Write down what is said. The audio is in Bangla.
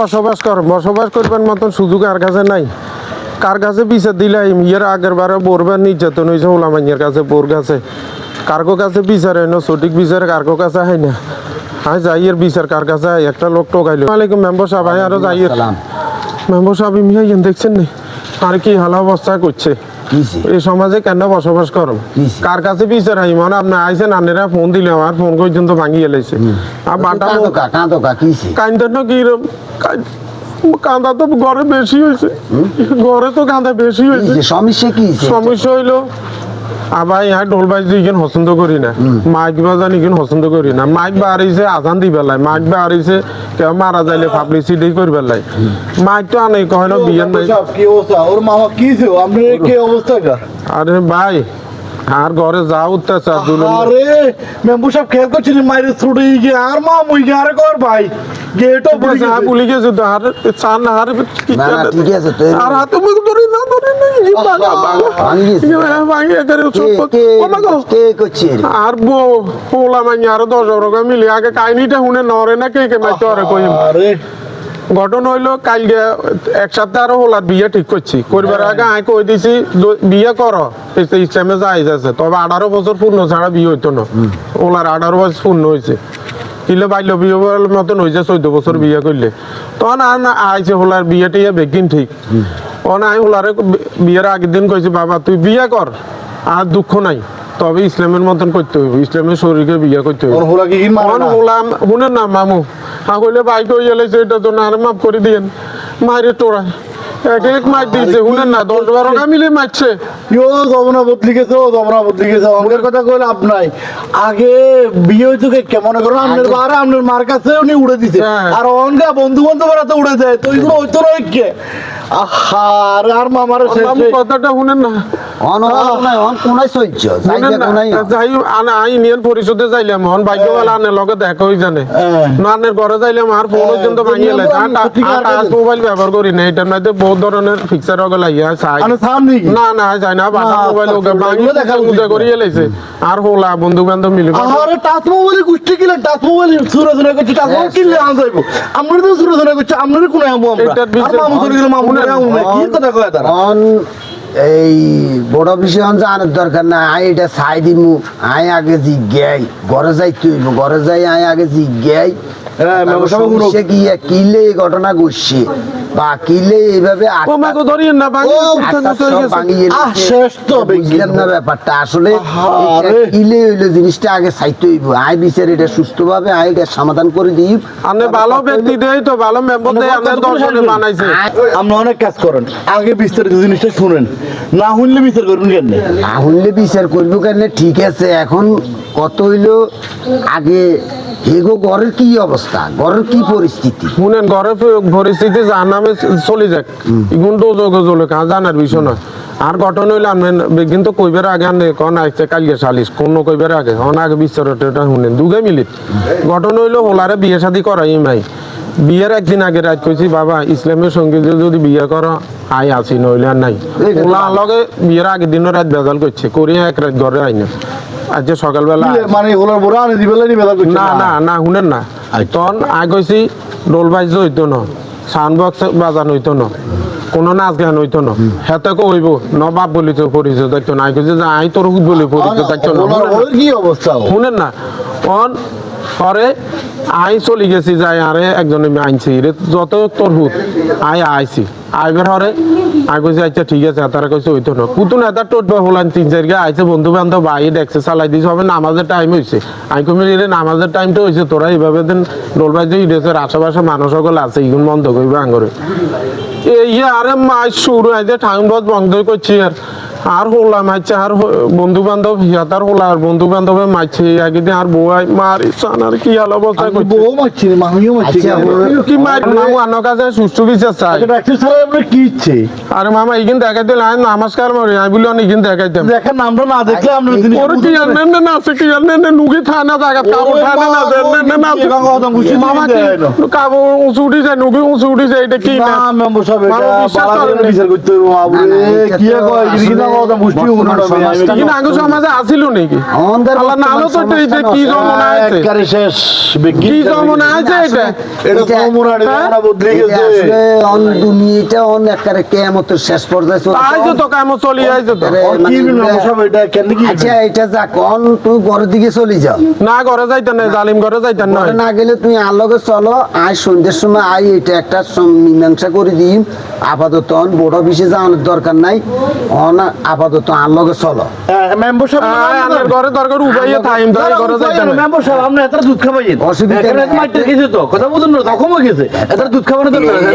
বসবাস কর বসবাস করবার মতন সুযোগ আর কাছে নাই। কার কাছে বিচার দিলাই ইয়ের আগের বারে বোরবার নির্যাতন হয়েছে ওলামাইয়ের কাছে বোর কাছে। কার্গো কাছে বিচার হয় না সঠিক বিচার কার্গো কাছে হয় না। হ্যাঁ যাই এর বিচার কার কাছে একটা লোক টোকাইলো আলাইকুম মেম্বার সাহেব ভাই আরও যাই মেম্বার সাহেব মিয়াইন দেখছেন নি? আর কি হালা অবস্থা করছে? এই সমাজে কেন বসবাস করো? কার কাছে বিচার হয়? মনে আপনি আইছেন আনেরা ফোন দিলে আমার ফোন পর্যন্ত ভাঙিয়ে গেলেছে আর বাটা কাঁদোকা কাঁদোকা কিসে কান্দা না কি কাঁদা কান্দা তো ঘরে বেশি হয়েছে। ঘরে তো কান্দা বেশি হয়েছে। সমস্যা কি সমস্যা হইল আবার ইহা ঢোল বাজি ইখান পছন্দ করি না। মাইক বাজান ইখান পছন্দ করি না। মাইক বাড়িছে আজান দি বেলায় মাইক বাড়িছে কেউ মারা যাইলে পাবলিসিটি করি বেলায় মাইক তো আনে কয় বিয়ান নাই। কি অবস্থা ওর মামা কি ছিল আপনার কি অবস্থা আরে ভাই আর ঘরে যা অত্যাচার দুলন আরে মেম্বু সব খেয়াল করছিলেন মাইরে ছুটে গিয়ে? আর মা মুই গিয়ে আরে কর ভাই। গেটও পড়ে যা গেছে। ভুলে গেছে তো আর চান না আর ঠিক আছে তো আর হাতে মুখ ধরে না ধরে না বাগা বাগা ভাঙি ভাঙি একারে কে সব কে কমা গো কে করছে? আর বো পোলা আরও টাকা মিলে আগে কাহিনীটা শুনে নরে না কে কে মাইতে অরে কই আরে ঘটনা হইল কালকে এক সপ্তাহ আরও হোলার বিয়ে ঠিক করছি। করবার আগে আমি কই দিছি বিয়ে করো। ইসলামে যাই যাচ্ছে তবে আঠারো বছর পূর্ণ ছাড়া বিয়ে হইতো না। ওলার আঠারো বছর পূর্ণ হয়েছে কিলে বাল্য বিয়ে মতন হয়েছে চোদ্দ বছর বিয়ে করলে। তখন আর না আইছে হোলার বিয়ে টিয়ে বেগিন ঠিক। তখন আমি হোলারে বিয়ের আগের দিন কইছি বাবা তুই বিয়ে কর। আর দুঃখ নাই। তবে ইসলামের মতন করতে হইব। ইসলামের শরীরকে বিয়ে করতে হইব। হোলা কি? হলাম না মামু। কইলে বাইক হয়ে গেলে তো না আর মাফ করে দিয়েন। মায়ের টোড়া। এক এক মার দিয়েছে শুনেন না দশ বারো টা মিলে মারছে। ইয়ো জমনা বদলি গেছে ও জমনা বদলি গেছে আমাদের কথা কইলে লাভ নাই। আগে বিয়ে হইতো কে কেমন করো আপনার বারে আপনার মার কাছে উনি উড়ে দিছে। হ্যাঁ। আর অনগা বন্ধু বান্ধবরা তো উড়ে দেয় তো এগুলো হইতো না কে? আহা আরে আর মামার কথাটা শুনেন না। ইউনিয়ন পরিষদে যাইলাম হন ভাগ্যবালা আনের লগে দেখা হই জানে। হ্যাঁ। ঘরে যাইলাম আর ফোন পর্যন্ত ভাঙিয়ে লাই। মোবাইল ব্যবহার করি না এটার মধ্যে বহুত ধরনের ফিক্সার হগে লাগিয়া চাই আরে থাম নাকি? না না যাই না বাটা মোবাইল ওকে এগুলো দেখা দেখা উচিত উদা না। করিয়ে লাইছে। আর হোলা বন্ধু বান্ধব মিলে আরে টাচ মোবাইলে গুষ্টি কিলে টাচ মোবাইল সুরে সুরে করছে টাচ মোবাইল কিনলে আন যাইবো আমরা তো সুরে সুরে করছে আমরা কোন আমু আমরা আর মামু চলে গেলে মামু না কি কথা কয় তারা? অন এই বড় বিষয় জানার দরকার না আই এটা ছাই দিমু, আই আগে জিজ্ঞাই, ঘরে যাই তুই ঘরে যাই আই আগে জিজ্ঞাই হ্যাঁ, কিলে ঘটনা ঘটছে। বা কিলে এইভাবে ধরিয়েন না। শেষ তো বুঝলাম না ব্যাপারটা আসলে। কিলে হইল জিনিসটা আগে সাইতে হইব। আই বিচার এটা সুস্থভাবে এটা সমাধান করে দিই। আপনি ভালো ব্যক্তি দেই তো ভালো মেম্বার দেই আপনি কত দশ জনে করে বানাইছে। আমরা অনেক কাজ করেন। আগে বিস্তারিত জিনিসটা শুনেন। না শুনলে বিচার করবেন কেন না হইলে বিচার করব কেন ঠিক আছে এখন কত হইল? আগে হেগো ঘরের কি অবস্থা? ঘরের কি পরিস্থিতি? শুনেন ঘরে প- পরিস্থিতি যার নামে চলে যাক। ইগুন তো চলে জানার বিষয় নয়। আর ঘটনা হইলে আনবেন কিন্তু কইবার আগে আনে কোন আইছে কালকে সালিশ। কোন কইবার আগে? হন আগে বিস্তারিত এটা শুনেন দুগে মিলিত। ঘটনা হইল হোলারে বিয়ে শাদি করাই মাই বিয়ের একদিন আগে রাত কইছি বাবা ইসলামের সঙ্গে যদি বিয়ে করো আই আছি নইলে আর নাই। ওলা। লগে বিয়ের আগের দিনও রাত বেজাল করছে করিয়া এক রাত ঘরে আইনা। আজকে সকালবেলা মানে ওলার বড় আনে দিবেলা না না না? শুনেন না। আচ্ছা। তখন আগে কইছি ডোল বাইজ হইতো না সাউন্ড বক্স বাজান হইতো না কোনো নাচ গান হইতো না। হেতে কো হইব নবাব বলি তো পরিচয় দেখতো না। কইছে যে আই তোর হুদ বলি পরিচয় দেখতো না। ওর কি অবস্থা শুনেন না। অন পরে আই চলে গেছি যাই আরে একজন আইনছি রে যত তোর হুদ আই আইছি। আইবার হরে। আই কইছে আচ্ছা ঠিক আছে। তারা কইছে হইতো না। কুতুন এটা টোট হলান তিন, চার গা আইছে, বন্ধু বান্ধব, আই ডেক্সে চালাই দিছে। হবে, নামাজের টাইম হইছে। আই কমি রে, নামাজের টাইমটা হইছে, তোরা এইভাবে দেন ডোলবাই যে ইডেছে আশেপাশে মানুষ সকল আছে, ইগুন বন্ধ করবে আঙ্গরে। এই, আরে মাছ শুরু টাইম বস বন্ধ করছি আর। আর হলাম মাইছে আর বন্ধু বান্ধব হিয়াতার হলা আর বন্ধু বান্ধবে মাইছে একদিন আর বউয়াই মারি সান আর কি হাল অবস্থা করছে বউ মারছি মামিও মারছি আচ্ছা, কি মার মামু আনো কাছে সুস্থ বিচার চাই। ডাক্তার ছাড়া আপনার কি ইচ্ছে আরে মামা ইগিন দেখাই দিল আমি নমস্কার মরি আমি বলি অনেক ইগিন দেখাইতাম দেখেন নামটা না দেখলে আপনার জিনিস ওর কি আর নেন না আছে কি আর নেন নুগি থানা জায়গা কাবু থানা না দেন নেন না মামা কি। কাবু উঁচু উঠি যায় নুগি উঁচু উঠি যায় এটা কি না মেম্বার সাহেব মামা এটা। বিচার করতে হবে কি কয় কথা মুষ্টি বর্তমান উন্নয়ন হবে, আমি সমাজটা কিন্তু আগে সমাজে আসিল নাকি? আমাদের আল্লাহ না আলো তো এটা কি নষ্ট। আছে একবারে শেষ কি জমনা আছে এটা? এটা এটা- এটা? বদলে গেছে অন দুনিয়াটা অন একেবারে কেয়ামতের শেষ পর্যায়ে চলছে। আইছে তো কাম চলি আইছে তো। কি এটা- কেন কি আচ্ছা এটা যা কন তুই ঘরের দিকে চলে যাও। না ঘরে যাইতেন না। জালিম ঘরে যাইতেন না না গেলে তুমি আলোকে চলো আজ সন্ধ্যের সময় আই এটা একটা মীমাংসা করে দিই। আপাতত অন বড় অফিসে যাওয়ানোর দরকার নাই। অন আপাতত আলোকে চলো। মেম্বার সাহেব আয় আনের ঘরে দরকার উপাইয়ে টাইম ধরে ঘরে যাইতেন না মেম্বার সাহেব আপনি এত দুধ খাবাইছেন অসুবিধা এখানে। গেছে তো কথা বলুন না গেছে এত দুধ খাবানো দরকার আছে।